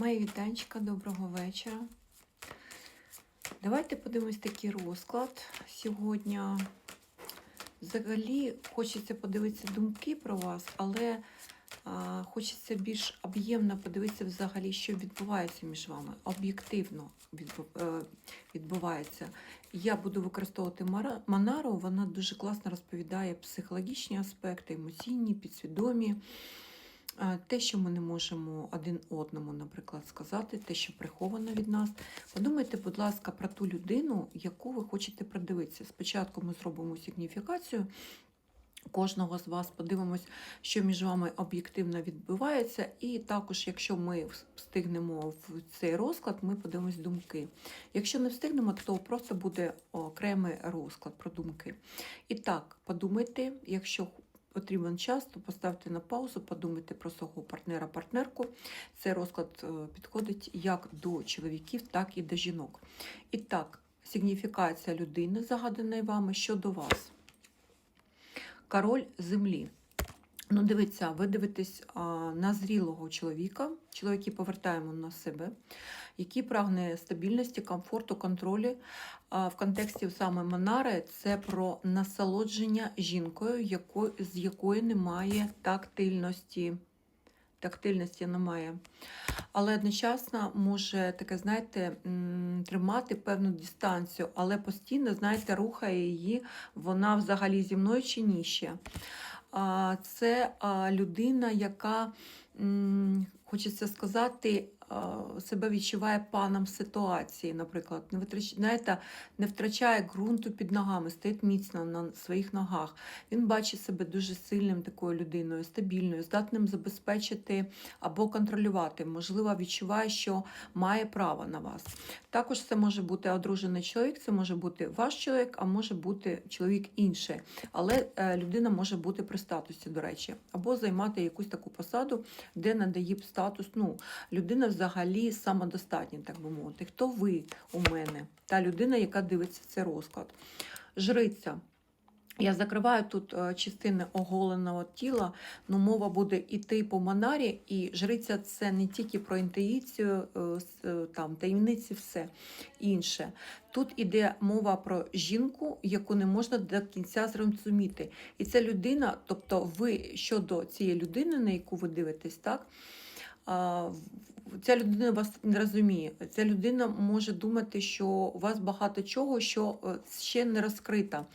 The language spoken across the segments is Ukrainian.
Мої вітанчика, доброго вечора. Давайте подивимось такий розклад сьогодні. Взагалі хочеться подивитися думки про вас, але а, хочеться більш об'ємно подивитися взагалі, що відбувається між вами. Об'єктивно е, відбувається. Я буду використовувати Монару, вона дуже класно розповідає психологічні аспекти, емоційні, підсвідомі. Е, Те, що ми не можемо один одному, наприклад, сказати, те, що приховано від нас. Подумайте, будь ласка, про ту людину, яку ви хочете придивитися. Спочатку ми зробимо сигніфікацію. Кожного з вас подивимось, що між вами об'єктивно відбувається, і також, якщо ми встигнемо в цей розклад, ми подивимось думки. Якщо не встигнемо, то просто буде окремий розклад про думки. І так, подумайте, якщо потрібен час, то поставте на паузу, подумайте про свого партнера-партнерку. Цей розклад е, підходить як до чоловіків, так і до жінок. І так, сигніфікація людини, загаданої вами, щодо вас. Король землі. Ну, дивіться, ви дивитесь а, на зрілого чоловіка, чоловіки повертаємо на себе, який прагне стабільності, комфорту, контролю. А, в контексті саме Монари це про насолодження жінкою, яко, з якої немає тактильності. Тактильності немає. Але одночасно може таке, знаєте, тримати певну дистанцію, але постійно, знаєте, рухає її, вона взагалі зі мною чи ні ще. Це людина, яка, хочеться сказати, себе відчуває паном ситуації, наприклад, не витрач... знаєте, не втрачає ґрунту під ногами, стоїть міцно на своїх ногах. Він бачить себе дуже сильним такою людиною, стабільною, здатним забезпечити або контролювати. Можливо, відчуває, що має право на вас. Також це може бути одружений чоловік, це може бути ваш чоловік, а може бути чоловік інший. Але е, людина може бути при статусі, до речі, або займати якусь таку посаду, де надає статус. Ну, людина взагалі самодостатня, так би мовити. Хто ви у мене? Та людина, яка дивиться цей розклад. Жриця. Я закриваю тут е, частини оголеного тіла, але мова буде іти по монарі, і жриця це не тільки про інтуїцію, е, е, там таємниці, все інше. Тут іде мова про жінку, яку не можна до кінця зрозуміти. І ця людина, тобто ви щодо цієї людини, на яку ви дивитесь, так? Ця людина вас не розуміє. Ця людина може думати, що у вас багато чого, що е, ще не розкрита.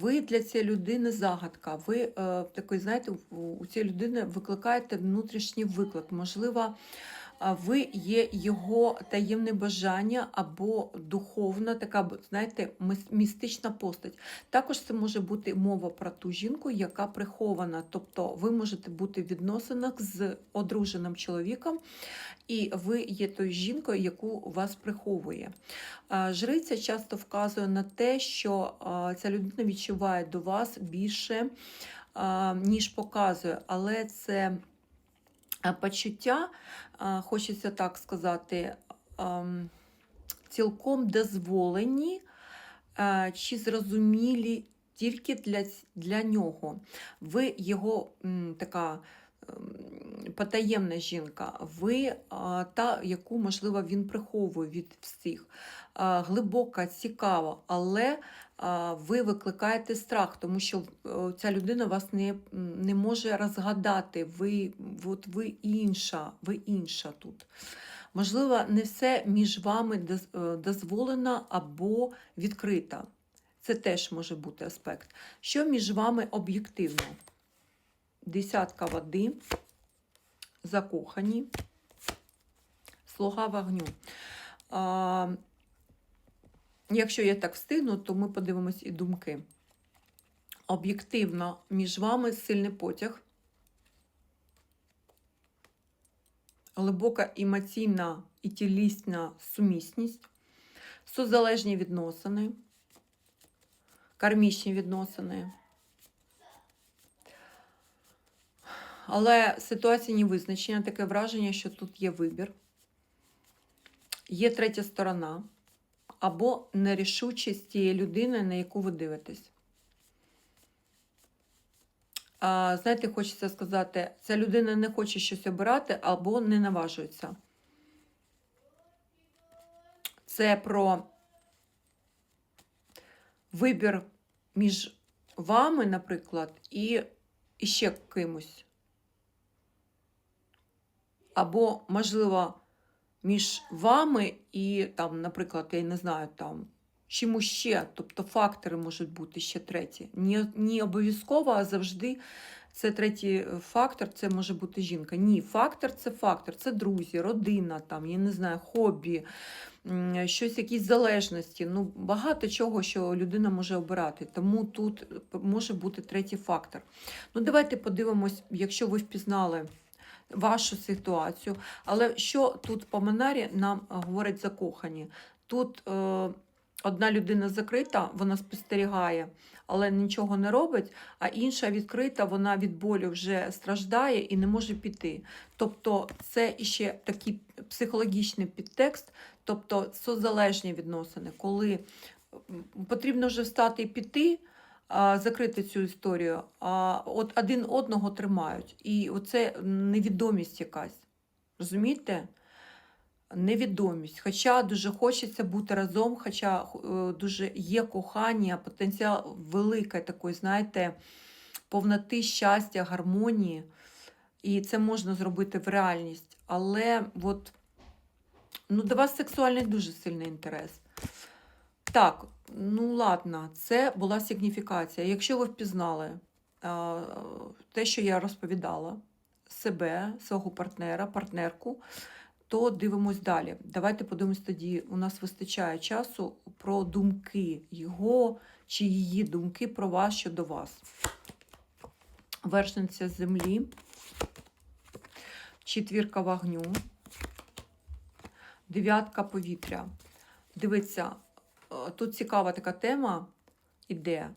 Ви для цієї людини загадка. Ви е, такий, знаєте, у- цієї людини викликаєте внутрішній виклик. Можливо, ви є його таємне бажання або духовна, така, знаєте, містична постать. Також це може бути мова про ту жінку, яка прихована. Тобто ви можете бути в відносинах з одруженим чоловіком, і ви є тою жінкою, яку вас приховує. Жриця часто вказує на те, що ця людина відчуває до вас більше, ніж показує, але це почуття, хочеться так сказати, цілком дозволені чи зрозумілі тільки для, для нього. Ви його така потаємна жінка, ви та, яку, можливо, він приховує від всіх. Глибока, цікава, але ви викликаєте страх, тому що е, ця людина вас не, не може розгадати. Ви, от ви інша, ви інша тут. Можливо, не все між вами доз- е, дозволено або відкрито. Це теж може бути аспект. Що між вами об'єктивно? Десятка води, закохані, слуга вогню. А, якщо я так встигну, то ми подивимось і думки. Об'єктивно, між вами сильний потяг, глибока емоційна і тілісна сумісність, сузалежні відносини, кармічні відносини. Але ситуація не визначена, таке враження, що тут є вибір. Є третя сторона або нерішучість тієї людини, на яку ви дивитесь. А, знаєте, хочеться сказати, ця людина не хоче щось обирати або не наважується. Це про вибір між вами, наприклад, і, і ще кимось. Або, можливо, між вами і, там, наприклад, я не знаю, там, чимось ще, тобто фактори можуть бути ще треті. Не, не обов'язково, а завжди це третій фактор, це може бути жінка. Ні, фактор це фактор, це друзі, родина, там, я не знаю, хобі, щось, якісь залежності. Ну, багато чого, що людина може обирати. Тому тут може бути третій фактор. Ну, давайте подивимось, якщо ви впізнали вашу ситуацію. Але що тут по Монарі нам е, говорять закохані? Тут е, одна людина закрита, вона спостерігає, але нічого не робить, а інша відкрита, вона від болю вже страждає і не може піти. Тобто це іще такий психологічний підтекст, тобто созалежні відносини, коли потрібно вже встати і піти, закрити цю історію, а от один одного тримають. І оце невідомість якась. Розумієте? Невідомість. Хоча дуже хочеться бути разом, хоча е, дуже є кохання, потенціал великий такої, знаєте, повноти щастя, гармонії. І це можна зробити в реальність. Але от, ну, до вас сексуальний дуже сильний інтерес. Так, ну ладно, це була сигніфікація. Якщо ви впізнали е, те, що я розповідала, себе, свого партнера, партнерку, то дивимось далі. Давайте подивимось тоді, у нас вистачає часу про думки його чи її думки про вас щодо вас. Вершниця землі, четвірка вогню, дев'ятка повітря. Дивіться, е, тут цікава така тема іде.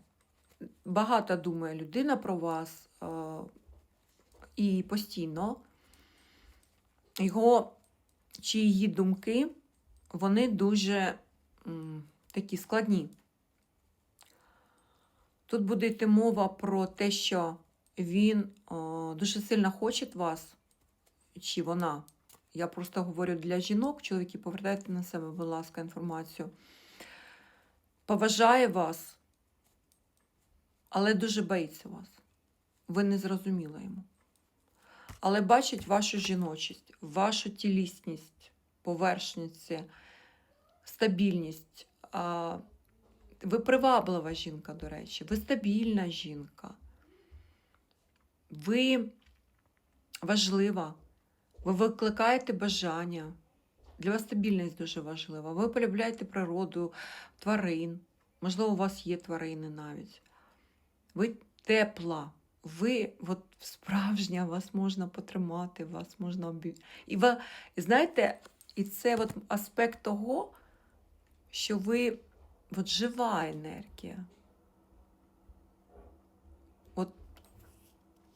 Багато думає людина про вас е, і постійно. Його чи її думки, вони дуже такі складні. Тут буде йти мова про те, що він о, дуже сильно хоче вас, чи вона. Я просто говорю для жінок, чоловіки, повертайте на себе, будь ласка, інформацію. Поважає вас, але дуже боїться вас. Ви не зрозуміли йому. Але бачить вашу жіночість, вашу тілісність, поверхність, стабільність. Ви приваблива жінка, до речі, ви стабільна жінка. Ви важлива, ви викликаєте бажання. Для вас стабільність дуже важлива. Ви полюбляєте природу, тварин. Можливо, у вас є тварини навіть. Ви тепла. Ви от справжня, вас можна потримати, вас можна обі... І ви знаєте, і це от аспект того, що ви от жива енергія. От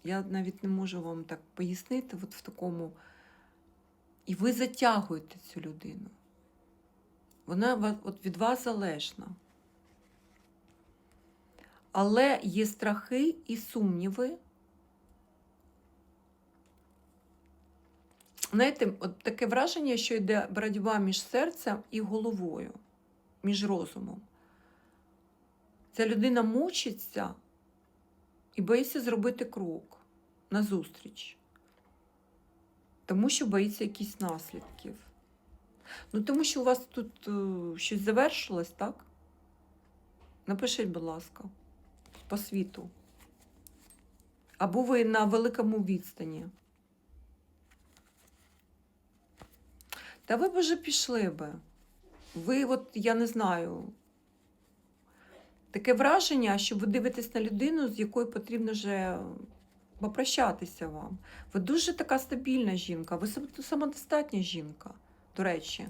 я навіть не можу вам так пояснити, от в такому. І ви затягуєте цю людину. Вона от від вас залежна. Але є страхи і сумніви. Знаєте, от таке враження, що йде боротьба між серцем і головою, між розумом. Ця людина мучиться і боїться зробити крок назустріч. Тому що боїться якихось наслідків. Ну, тому що у вас тут е, щось завершилось, так? Напишіть, будь ласка, по світу. Або ви на великому відстані. Та ви б вже пішли би. Ви, от, я не знаю, таке враження, що ви дивитесь на людину, з якою потрібно вже попрощатися вам. Ви дуже така стабільна жінка, ви самодостатня жінка, до речі.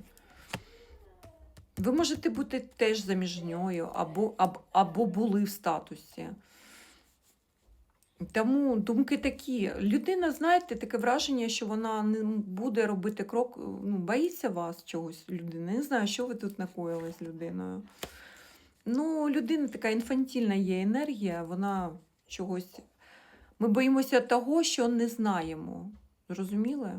Ви можете бути теж заміжньою, або, або, або були в статусі. Тому думки такі. Людина, знаєте, таке враження, що вона не буде робити крок, ну, боїться вас чогось, людина. Не знаю, що ви тут накоїли з людиною. Ну, людина така інфантільна є енергія, вона чогось. Ми боїмося того, що не знаємо. Зрозуміли?